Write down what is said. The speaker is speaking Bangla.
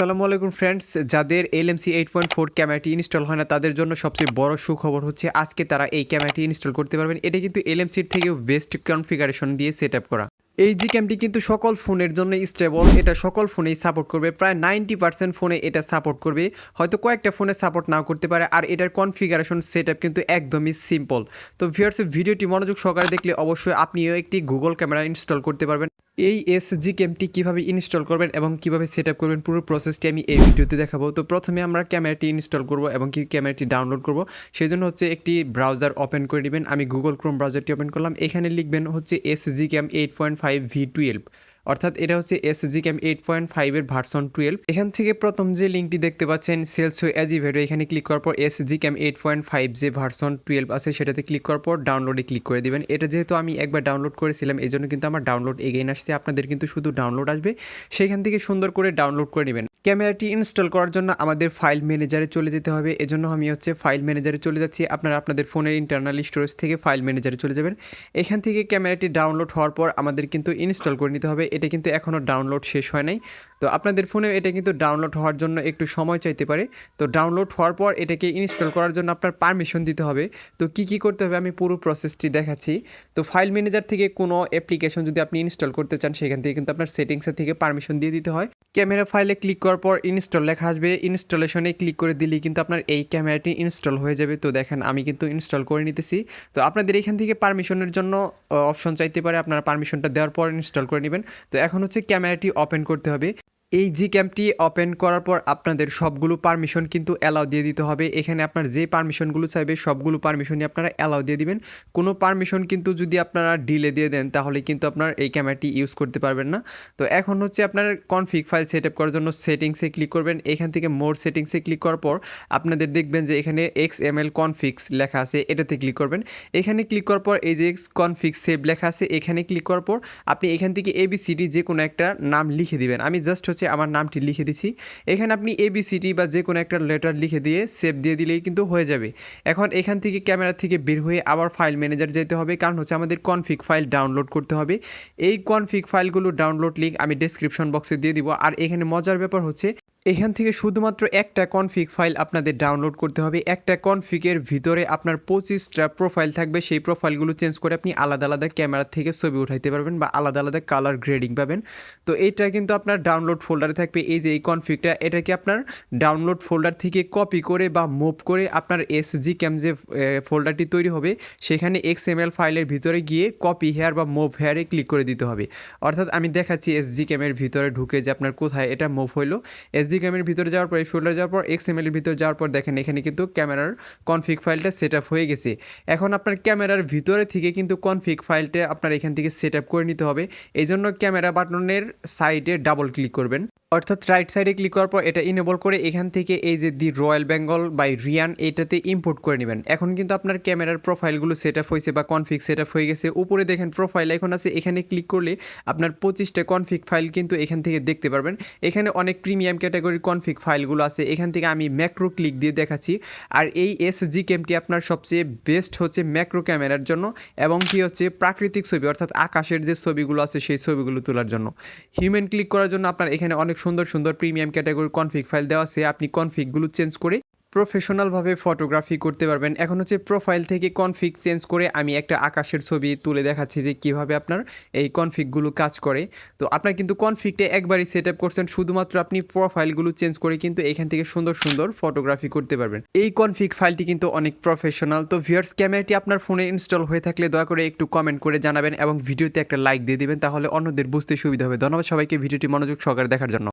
আসসালামু আলাইকুম ফ্রেন্ডস যাদের এলএমসি এইট পয়েন্ট ফোর ক্যামেরাটি ইনস্টল হয় না, তাদের জন্য সবচেয়ে বড় সুখবর হচ্ছে আজকে তারা এই ক্যামেরাটি ইনস্টল করতে পারবেন। এটা কিন্তু এলএমসির থেকেও বেস্ট কনফিগারেশন দিয়ে সেট করা। এই জি ক্যামটি কিন্তু সকল ফোনের জন্য স্টেবল এটা সকল ফোনেই সাপোর্ট করবে। প্রায় নাইনটি পার্সেন্ট ফোনে এটা সাপোর্ট করবে। হয়তো কয়েকটা ফোনে সাপোর্ট নাও করতে পারে, আর এটার কনফিগারেশন সেট কিন্তু একদমই সিম্পল তো ভিউয়ার্স ভিডিওটি মনোযোগ সহকারে দেখলে অবশ্যই আপনিও একটি গুগল ক্যামেরা ইনস্টল করতে পারবেন। এই এসজি গেমটি কীভাবে ইনস্টল করবেন এবং কীভাবে সেট আপ করবেন, পুরো প্রসেসটি আমি এই ভিডিওতে দেখাবো। তো প্রথমে আমরা ক্যামেরাটি ইনস্টল করব এবং কি ক্যামেরাটি ডাউনলোড করব। সেই জন্য হচ্ছে একটি ব্রাউজার ওপেন করে নেবেন। আমি গুগল ক্রোম ব্রাউজারটি ওপেন করলাম। এখানে লিখবেন হচ্ছে SG cam eight point five V twelve অর্থাৎ এটা হচ্ছে এসজি ক্যাম এইট পয়েন্ট ফাইভের ভার্সন টুয়েলভ এখান থেকে প্রথম যে লিঙ্কটি দেখতে পাচ্ছেন সেলস অ্যাজিভেটো এখানে ক্লিক করার পর SG cam eight point five যে ভার্সন টুয়েলভ আছে, সেটাতে ক্লিক করার পর ডাউনলোডে ক্লিক করে দেবেন। এটা যেহেতু আমি একবার ডাউনলোড করেছিলাম এই জন্য কিন্তু আমার ডাউনলোড এগেইন আসছে। আপনাদের কিন্তু শুধু ডাউনলোড আসবে সেখান থেকে সুন্দর করে ডাউনলোড করে নেবেন। ক্যামেরাটি ইনস্টল করার জন্য আমাদের ফাইল ম্যানেজারে চলে যেতে হবে। এজন্য আমি হচ্ছে ফাইল ম্যানেজারে চলে যাচ্ছি। আপনারা আপনাদের ফোনের ইন্টারনাল স্টোরেজ থেকে ফাইল ম্যানেজারে চলে যাবেন। এখান থেকে ক্যামেরাটি ডাউনলোড হওয়ার পর আমাদের কিন্তু ইনস্টল করে নিতে হবে। এটা কিন্তু এখনও ডাউনলোড শেষ হয় নাই। তো আপনাদের ফোনে এটা কিন্তু ডাউনলোড হওয়ার জন্য একটু সময় চাইতে পারে। তো ডাউনলোড হওয়ার পর এটাকে ইনস্টল করার জন্য আপনার পারমিশন দিতে হবে। তো কি কি করতে হবে? আমি পুরো প্রসেসটি দেখাচ্ছি। তো ফাইল ম্যানেজার থেকে কোনো অ্যাপ্লিকেশন যদি আপনি ইনস্টল করতে চান, সেখান থেকে কিন্তু আপনার সেটিংসের থেকে পারমিশন দিয়ে দিতে হয়। ক্যামেরা ফাইলে ক্লিক করার পর ইনস্টল লেখা আসবে। ইনস্টলেশনে ক্লিক করে দিলেই কিন্তু আপনার এই ক্যামেরাটি ইনস্টল হয়ে যাবে। তো দেখেন, আমি কিন্তু ইনস্টল করে নিতেছি। তো আপনাদের এখান থেকে পারমিশনের জন্য অপশন চাইতে পারে। আপনারা পারমিশনটা দেওয়ার পর ইনস্টল করে নেবেন। তো এখন হচ্ছে ক্যামেরাটি ওপেন করতে হবে। এই জি ক্যাম্পটি ওপেন করার পর আপনাদের সবগুলো পারমিশন কিন্তু অ্যালাউ দিয়ে দিতে হবে। এখানে আপনার যে পারমিশনগুলো চাইবে, সবগুলো পারমিশনই আপনারা অ্যালাউ দিয়ে দিবেন। কোনো পারমিশন কিন্তু যদি আপনারা ডিলে দিয়ে দেন, তাহলে কিন্তু আপনার এই ক্যামেরাটি ইউজ করতে পারবেন না। তো এখন হচ্ছে আপনার কনফিগ ফাইল সেট আপ করার জন্য সেটিংসে ক্লিক করবেন। এখান থেকে মোর সেটিংসে ক্লিক করার পর আপনাদের দেখবেন যে এখানে এক্স এম এল কনফিক্স লেখা আছে, এটাতে ক্লিক করবেন। এখানে ক্লিক করার পর এই যে এক্স কনফিক্স সেভ লেখা আছে, এখানে ক্লিক করার পর আপনি এখান থেকে এবিসিডি যে কোনো একটা নাম লিখে দিবেন। আমি জাস্ট হচ্ছে আমার নামটি লিখে দিছি এখানে আপনি এবিসিটি বা যে কোনো একটা লেটার লিখে দিয়ে সেভ দিয়ে দিলেই কিন্তু হয়ে যাবে। এখন এখান থেকে ক্যামেরা থেকে বের হয়ে আবার ফাইল ম্যানেজার যেতে হবে, কারণ হচ্ছে আমাদের কনফিক ফাইল ডাউনলোড করতে হবে। এই কনফিক ফাইলগুলো ডাউনলোড লিঙ্ক আমি ডিসক্রিপশন বক্সে দিয়ে দিব। আর এখানে মজার ব্যাপার হচ্ছে এখান থেকে শুধুমাত্র একটা কনফিগ ফাইল আপনাদের ডাউনলোড করতে হবে। একটা কনফিগের ভিতরে আপনার পঁচিশটা প্রোফাইল থাকবে। সেই প্রোফাইলগুলো চেঞ্জ করে আপনি আলাদা আলাদা ক্যামেরা থেকে ছবি উঠাইতে পারবেন বা আলাদা আলাদা কালার গ্রেডিং পাবেন। তো এইটা কিন্তু আপনার ডাউনলোড ফোল্ডারে থাকবে। এই যে এই কনফিগটা এটাকে আপনার ডাউনলোড ফোল্ডার থেকে কপি করে বা মুভ করে আপনার এসজি ক্যাম যে ফোল্ডারটি তৈরি হবে, সেখানে এক্স এম এল ফাইলের ভিতরে গিয়ে কপি হেয়ার বা মুভ হেয়ারে ক্লিক করে দিতে হবে। অর্থাৎ আমি দেখাচ্ছি এসজি ক্যামের ভিতরে ঢুকে যে আপনার কোথায় এটা মুভ হইল। এসডি ক্যামের ভিতরে যাওয়ার পর, এই ফোল্ডারে যাওয়ার পর এক্সের ভিতরে যাওয়ার পর দেখেন, এখানে কিন্তু ক্যামেরার কনফিগ ফাইলটা সেট আপ হয়ে গেছে। এখন আপনার ক্যামেরার ভিতরে থেকে কিন্তু কনফিগ ফাইলটা আপনার এখান থেকে সেট আপ করে নিতে হবে। এই জন্য ক্যামেরা বাটনের সাইডে ডাবল ক্লিক করবেন। অর্থাৎ রাইট সাইডে ক্লিক করার পর এটা ইনেবল করে এখান থেকে এই যে the royal Bengal by Riyan এটাতে ইম্পোর্ট করে নেবেন। এখন কিন্তু আপনার ক্যামেরার প্রোফাইলগুলো সেট আপ হয়েছে বা কনফিগ সেট আপ হয়ে গেছে। উপরে দেখেন প্রোফাইল এখন আছে, এখানে ক্লিক করলে আপনার পঁচিশটা কনফিগ ফাইল কিন্তু এখান থেকে দেখতে পারবেন। এখানে অনেক প্রিমিয়াম ক্যাটাগরির কনফিক ফাইলগুলো আছে, এখান থেকে আমি ম্যাক্রো ক্লিক দিয়ে দেখাচ্ছি। আর এই এসজি ক্যামটি আপনার সবচেয়ে বেস্ট হচ্ছে ম্যাক্রো ক্যামেরার জন্য এবং কি হচ্ছে প্রাকৃতিক ছবি, অর্থাৎ আকাশের যে ছবিগুলো আছে সেই ছবিগুলো তোলার জন্য। হিউম্যান ক্লিক করার জন্য আপনার এখানে অনেক সুন্দর সুন্দর প্রিমিয়াম ক্যাটাগরি কনফিক ফাইল দেওয়া আছে, আপনি কনফিকগুলো চেঞ্জ করে প্রফেশনালভাবে ফটোগ্রাফি করতে পারবেন। এখন হচ্ছে প্রোফাইল থেকে কনফিগ চেঞ্জ করে আমি একটা আকাশের ছবি তুলে দেখাচ্ছি যে কীভাবে আপনার এই কনফিগগুলো কাজ করে। তো আপনার কিন্তু কনফিগটা একবারই সেট আপ করছেন, শুধুমাত্র আপনি প্রোফাইলগুলো চেঞ্জ করে কিন্তু এখান থেকে সুন্দর সুন্দর ফটোগ্রাফি করতে পারবেন। এই কনফিগ ফাইলটি কিন্তু অনেক প্রফেশনাল তো ভিউয়ার্স ক্যামেরাটি আপনার ফোনে ইনস্টল হয়ে থাকলে দয়া করে একটু কমেন্ট করে জানাবেন এবং ভিডিওতে একটা লাইক দিয়ে দিবেন, তাহলে অন্যদের বুঝতে সুবিধা হবে। ধন্যবাদ সবাইকে ভিডিওটি মনোযোগ সহকারে দেখার জন্য।